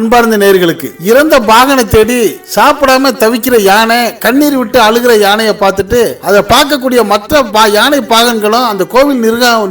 அன்பார்ந்த நேர்களுக்கு இறந்த பாகனை தேடி சாப்பிடாம தவிக்கிற யானை கண்ணீர் விட்டு அழுகிற யானையை பார்த்துட்டு அதை பார்க்கக்கூடிய மற்ற பா- யானை பாகன்களும் அந்த கோவில்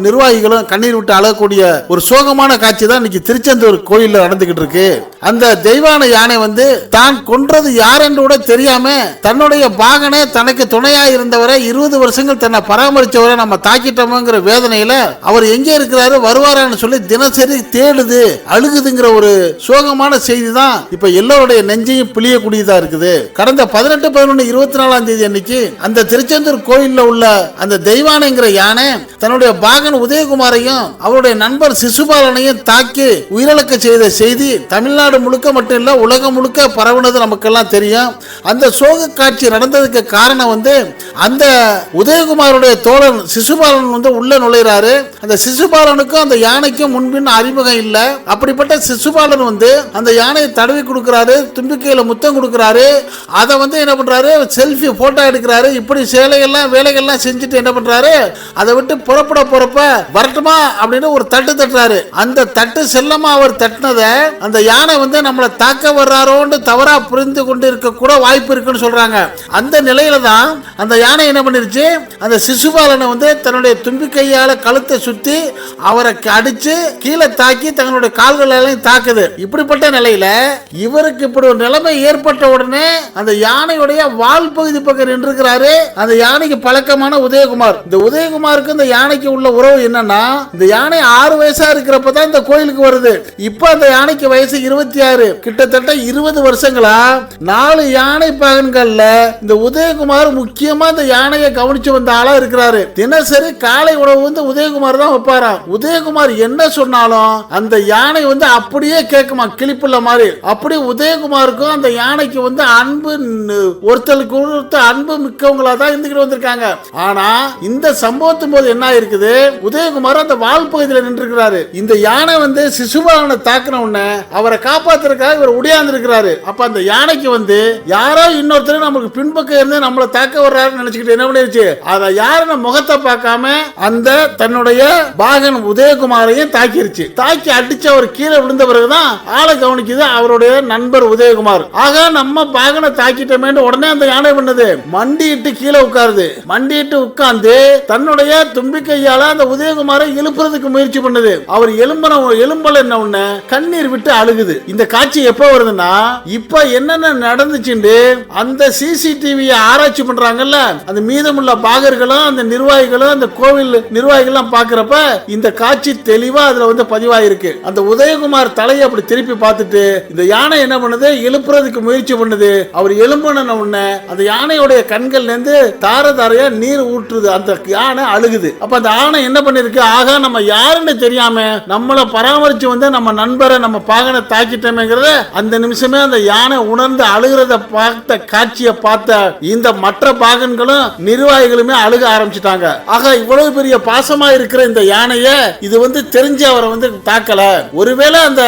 நிர்வாகிகளும் கண்ணீர் விட்டு அழகக்கூடிய ஒரு சோகமான காட்சி தான் இன்னைக்கு திருச்செந்தூர் கோயிலில் நடந்துகிட்டு இருக்கு. அந்த தெய்வான யானை வந்து தான் கொன்றது யார் என்று கூட தெரியாம தன்னுடைய பாகனே தனக்கு துணையா இருந்தவரை இருபது வருஷங்கள் தன்னை பராமரிச்சவரை நம்ம தாக்கிட்டோமோங்கிற வேதனையில அவர் எங்கே இருக்கிறாரு வருவாரான்னு சொல்லி தினசரி தேடுது அழுகுதுங்கிற ஒரு சோகமான செய்தி தான் இப்ப எல்லோருடைய நெஞ்சையும் பிழியக்கூடியதா இருக்குது. கடந்த பதினெட்டு பதினொன்று இருபத்தி நாலாம் தேதி அன்னைக்கு அந்த திருச்செந்தூர் கோயில்ல உள்ள அந்த தெய்வானைங்கிற யானை தன்னுடைய பாகன் உதயகுமாரையும் அவருடைய நண்பர் சிசுபாலனையும் தாக்கி உயிரிழக்க செய்த செய்தி தமிழ்நாடு முழுக்க மட்டும் இல்லை உலகம் முழுக்க பரவுனது நமக்கெல்லாம் தெரியும். அந்த சோக காட்சி நடந்ததுக்கு காரணம் வந்து அந்த உதயகுமாருடைய தோழன் சிசுபாலன் வந்து உள்ள நுழைறாரு அந்த சிசுபாலனுக்கும் அந்த யானைக்கும் முன்பின் அறிமுகம் இல்லை. அப்படிப்பட்ட சிசுபாலன் வந்து அந்த யானையை தடவி கொடுக்குறாரு தும்பிக்கையில் முத்தம் கொடுக்குறாரு. அதை வந்து என்ன பண்றாரு? செல்ஃபி போட்டோ எடுக்கிறாரு. இப்படி சேலைகள்லாம் வேலைகள்லாம் செஞ்சுட்டு என்ன பண்றாரு? அதை விட்டு புறப்பட போறப்ப வரட்டுமா? அப்படின்னு ஒரு தட்டு தட்டுறாரு. அந்த தட்டு செல்லமா அவர் தட்டினதை அந்த யானை வந்து நம்மளை தாக்க வர்றாரோன்னு தவறா புரிந்து கொண்டு இருக்கக்கூட கூட வாய்ப்பு இருக்குன்னு சொல்றாங்க. அந்த நிலையில தான் அந்த யானை என்ன பண்ணிருச்சு? அந்த சிசுபாலனை வந்து தன்னுடைய தும்பி கையால் கழுத்தை சுத்தி அவரை அடிச்சு கீழே தாக்கி தங்களுடைய கால்களாலையும் தாக்குது. இப்படிப்பட்ட நிலையில இவருக்கு இப்படி ஒரு நிலைமை ஏற்பட்ட உடனே அந்த யானையுடைய வால் பகுதி பக்கம் நின்றுக்கிறாரு அந்த யானைக்கு பழக்கமான உதயகுமார். இந்த உதயகுமாருக்கு இந்த யானைக்கு உள்ள உறவு என்னன்னா இந்த யானை ஆறு வயசா இருக்கிறப்ப தான் இந்த கோயிலுக்கு வருது. இப்போ அந்த யானைக்கு வயசு இருபத்தி ஆறு கிட்டத்தட்ட இருபது வருஷங்களா? நாலு யானை பகன்கள்ல இந்த உதயகுமார் முக்கியமா இந்த யானையை கவனிச்சு வந்த ஆளா இருக்கிறாரு. தினசரி காலை உணவு வந்து உதயகுமார் தான் வைப்பாராம் உதயகுமார் என்ன சொன்னாலும் அந்த யானை வந்து அப்படியே கேட்குமா கிளிப்புள்ள மாதிரி. அப்படி உதயகுமாருக்கும் அந்த யானைக்கு வந்து அன்பு ஒருத்தருக்கு ஒருத்தர் அன்பு மிக்கவங்களா தான் இருந்துகிட்டு வந்திருக்காங்க. ஆனா இந்த சம்பவத்தின் போது என்ன இருக்குது உதயகுமார் அந்த வால் பகுதியில் நின்று இந்த யானை வந்து சிசுபாலனை தாக்கின உடனே அவரை காப்பாத்துறதுக்காக இவர் உடையாந்து இருக்கிறாரு அப்ப அந்த யானைக்கு வந்து யாரோ இன்னொருத்தர் நமக்கு பின்பக்கம் இருந்து நம்மளை தாக்க வர்றாருன்னு நினைச்சுக்கிட்டு என்ன பண்ணிருச்சு? அதை யாருன்னு முகத்தை பார்க்காம அந்த தன்னுடைய பாகன் உதயகுமாரையும் தாக்கிருச்சு. தாக்கி அடிச்சு அவர் கீழே விழுந்த பிறகுதான் ஆளை கவனிக்குது அவருடைய நண்பர் உதயகுமார். ஆக நம்ம பாகனை தாக்கிட்டோமே உடனே அந்த யானை பண்ணது. மண்டிட்டு கீழே உட்காருது. மண்டிட்டு உட்கார்ந்து தன்னுடைய தும்பிக்கையால அந்த உதயகுமாரை எழுப்புறதுக்கு முயற்சி பண்ணுது. அவர் எலும்பன எலும்பல என்ன உடனே கண்ணீர் விட்டு அழுகுது. இந்த காட்சி எப்ப வருதுன்னா இப்ப என்னென்ன நடந்துச்சுண்டு அந்த சிசிடிவியை ஆராய்ச்சி பண்றாங்கல்ல அந்த மீதமுள்ள பாகர்களும் அந்த நிர்வாகிகளும் அந்த கோவில் நிர்வாகிகள்லாம் பாக்குறப்ப இந்த காட்சி தெளிவா அதுல வந்து பதிவாயிருக்கு. அந்த உதயகுமார் தலையை அப்படி திருப்பி பார்த்துட்டு இந்த யானை என்ன பண்ணுது? எழுப்புறதுக்கு முயற்சி பண்ணுது. அவர் எலும்புன உடனே அந்த யானையுடைய கண்கள்ல இருந்து தார தாரையா நீர் ஊற்றுது. அந்த யானை அழுகுது. அப்ப அந்த யானை என்ன பண்ணிருக்கு? ஆகா நம்ம யாருன்னு தெரியாம நம்மளை பராமரிச்சு வந்து நம்ம நண்பரை நம்ம பாகனை தாக்கிட்டோமேங்கிறத அந்த நிமிஷமே அந்த யானை உணர்ந்து அழுகிறத பார்த்த காட்சியை பார்த்த இந்த மற்ற பாகன்களும் நிர்வாகிகளுமே அழுக ஆரம்பிச்சிட்டாங்க. ஆக இவ்வளவு பெரிய பாசமா இருக்கிற இந்த யானைய இது வந்து தெரிஞ்சு அவரை வந்து தாக்கல. ஒருவேளை அந்த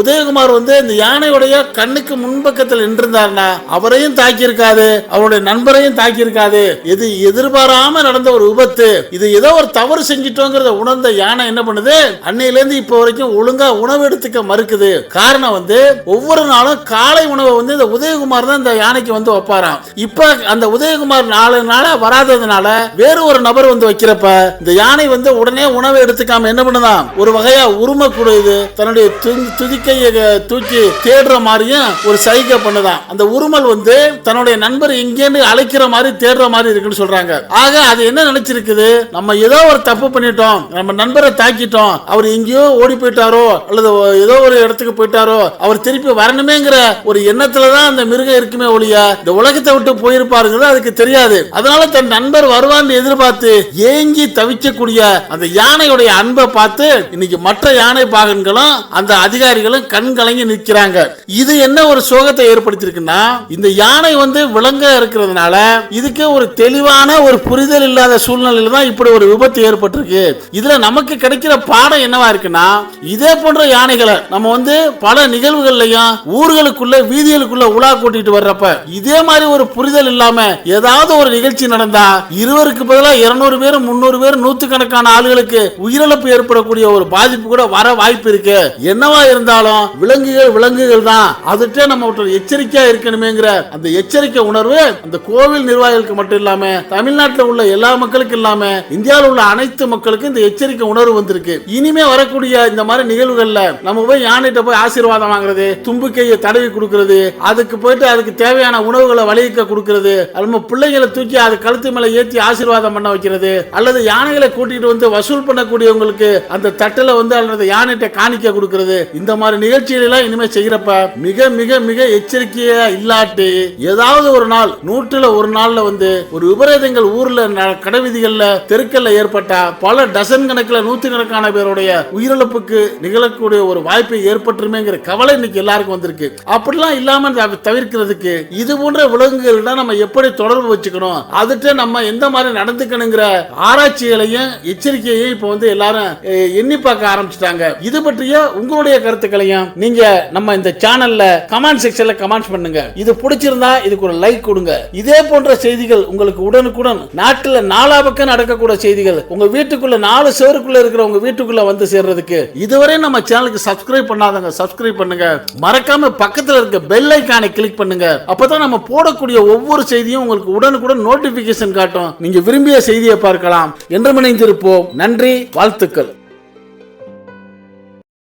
உதயகுமார் வந்து இந்த யானையுடைய கண்ணுக்கு முன்பக்கத்தில் நின்றிருந்தார்னா அவரையும் தாக்கி இருக்காது அவருடைய நண்பரையும் தாக்கி இருக்காது இது எதிர்பாராம நடந்த ஒரு விபத்து. இது ஏதோ ஒரு தவறு செஞ்சிட்டோங்கிறத உணர்ந்த யானை என்ன பண்ணுது? அன்னையிலேருந்து இப்போ வரைக்கும் ஒழுங்கா உணவு எடுத்துக்க மறுக்குது. காரணம் வந்து ஒவ்வொரு நாளும் காலை உணவை வந்து இந்த உதயகுமார் தான் இந்த யானைக்கு வந்து வைப்பாராம். இப்ப அந்த உதயகுமார் நாலு நாளா வராததுனால வேறு ஒரு நபர் வந்து வைக்கிறப்ப இந்த யானை வந்து உடனே உணவை எடுத்துக்காம என்ன பண்ணுதான் ஒரு வகையா உரிமை கூடுது தன்னுடைய து- துதிக்கையை தூக்கி தேடுற மாதிரியும் ஒரு சைகை பண்ணுதான் அந்த உருமல் வந்து தன்னுடைய நண்பர் இங்கேன்னு அழைக்கிற மாதிரி தேடுற மாதிரி இருக்குன்னு சொல்றாங்க. ஆக அது என்ன நினைச்சிருக்குது? நம்ம ஏதோ ஒரு தப்பு பண்ணிட்டோம். நம்ம நண்பரை தாக்கிட்டோம். அவர் எங்கேயோ ஓடி போயிட்டாரோ அல்லது ஏதோ ஒரு இடத்துக்கு போயிட்டாரோ அவர் திருப்பி வரணுமேங்கிற ஒரு எண்ணத்துல தான் அந்த மிருகம் இருக்குமே ஒழிய இந்த உலகத்தை விட்டு போயிருப்பாருங்கிறது அதுக்கு தெரியாது. அதனால தன் நண்பர் வருவான்னு எதிர்பார்த்து ஏங்கி தவிக்கக்கூடிய அந்த யானையுடைய அன்பை பார்த்து இன்னைக்கு மற்ற யானை பாகன்களும் அந்த அதிகாரிகளும் கண் கலங்கி நிற்கிறாங்க. இது என்ன ஒரு சோகத்தை ஏற்படுத்தியிருக்குன்னா இந்த யானை வந்து விலங்க இருக்கிறதுனால இதுக்கு ஒரு தெளிவான ஒரு புரிதல் இல்லாத சூழ்நிலையில தான் இப்படி ஒரு விபத்து ஏற்பட்டிருக்கு. இதுல நமக்கு கிடைக்கிற பாடம் என்னவா இருக்குன்னா இதே போன்ற யானைகளை நம்ம வந்து பல நிகழ்வுகள்லயும் ஊர்களுக்குள்ள வீதிகளுக்குள்ள உலா கூட்டிட்டு வர்றப்ப இதே மாதிரி ஒரு புரிதல் இல்லாம ஏதாவது ஒரு நிகழ்ச்சி நடந்தா இருவருக்கு பதிலா இருநூறு பேர் முன்னூறு பேர் நூத்துக்கணக்கான ஆளுகளுக்கு உயிரிழப்பு ஏற்படக்கூடிய ஒரு பாதிப்பு கூட வர வாய்ப்பு இருக்கு. என்னவா இருந்தாலும் விலங்குகள் விலங்குகள் தான். அதுட்டே நம்ம எச்சரிக்கையா இருக்கணுமேங்கிற அந்த எச்சரிக்கை உணர்வு அந்த கோவில் நிர்வாகிகளுக்கு மட்டும் இல்லாம தமிழ்நாட்டில் உள்ள எல்லா மக்களுக்கும் இல்லாம இந்தியாவில் உள்ள அனைத்து மக்களுக்கும் இந்த எச்சரிக்கை உணர்வு வந்திருக்கு. இனிமே வரக்கூடிய இந்த மாதிரி நிகழ்வுகள்ல நம்ம போய் யானைகிட்ட போய் ஆசீர்வாதம் வாங்குறது தும்பிக்கையை தடவி கொடுக்கறது அதுக்கு போயிட்டு அதுக்கு தேவையான உணவுகளை வழிக கொடுக்கறது நம்ம பிள்ளைங்களை தூக்கி அது கழுத்து மேல ஏத்தி ஆசீர்வாதம் பண்ண வைக்கிறது அல்லது யானைகளை கூட்டிட்டு வந்து வசூல் பண்ணக்கூடியவங்களுக்கு அந்த தட்டுல வந்து அல்லது யானைகிட்ட காணிக்க கொடுக்கறது. இந்த மாதிரி நிகழ்ச்சிகள் எல்லாம் இனிமே செய்யறப்ப மிக மிக மிக எச்சரிக்கையா இல்லாட்டி ஏதாவது ஒரு நாள் நூற்றுல ஒரு நாள்ல வந்து ஒரு விபரீதங்கள் ஊர்ல ந- கடைவீதிகள்ல தெருக்கல்ல ஏற்பட்டா பல டசன் கணக்கில் நூற்றுக்கணக்கான பேருடைய உயிரிழப்புக்கு நிகழக்கூடிய ஒரு வாய்ப்பை ஏற்பட்டுருமேங்கிற கவலை இன்னைக்கு எல்லாருக்கும் வந்திருக்கு. அப்படிலாம் இல்லாம தவிர்க்கிறதுக்கு இது போன்ற விலங்குகள்கிட்ட நம்ம எப்படி தொடர்பு வச்சுக்கணும்? அதுட்ட நம்ம எந்த மாதிரி நடந்துக்கணுங்கிற ஆராய்ச்சிகளையும் எச்சரிக்கையையும் இப்போ வந்து எல்லாரும் எண்ணி பார்க்க ஆரம்பிச்சிட்டாங்க. இது பற்றிய உங்களுடைய கருத்துக்களையும் நீங்க நம்ம இந்த சேனல்ல கமெண்ட் செக்ஷன்ல கமெண்ட்ஸ் பண்ணுங்க. இது பிடிச்சிருந்தா இதுக்கு ஒரு லைக் கொடுங்க. இதே போன்ற செய்திகள் உங்களுக்கு உடனுக்குடன் நாட்டில் நாலா பக்கம் நடக்கக்கூடிய செய்திகள் உங்க வீட்டுக்குள்ள நாலு சேருக்குள்ள இருக்கிற உங்க வீட்டுக்குள்ள வந்து சேர்றதுக்கு இதுவரை நம்ம சேனலுக்கு சப்ஸ்கிரைப் பண்ணாதவங்க சப்ஸ்கிரைப் பண்ணுங்க. மறக்காம பக்கத்துல இருக்க பெல் ஐக்கானை கிளிக் பண்ணுங்க. அப்பதான் நம்ம போடக்கூடிய ஒவ்வொரு செய்தியும் உங்களுக்கு உடனுக்குடன் நோட்டிபிகேஷன் காட்டும். நீங்க விரும்பிய செய்தியை பார்க்கலாம். என்று இணைந்திருப்போம். நன்றி வாழ்த்துக்கள்.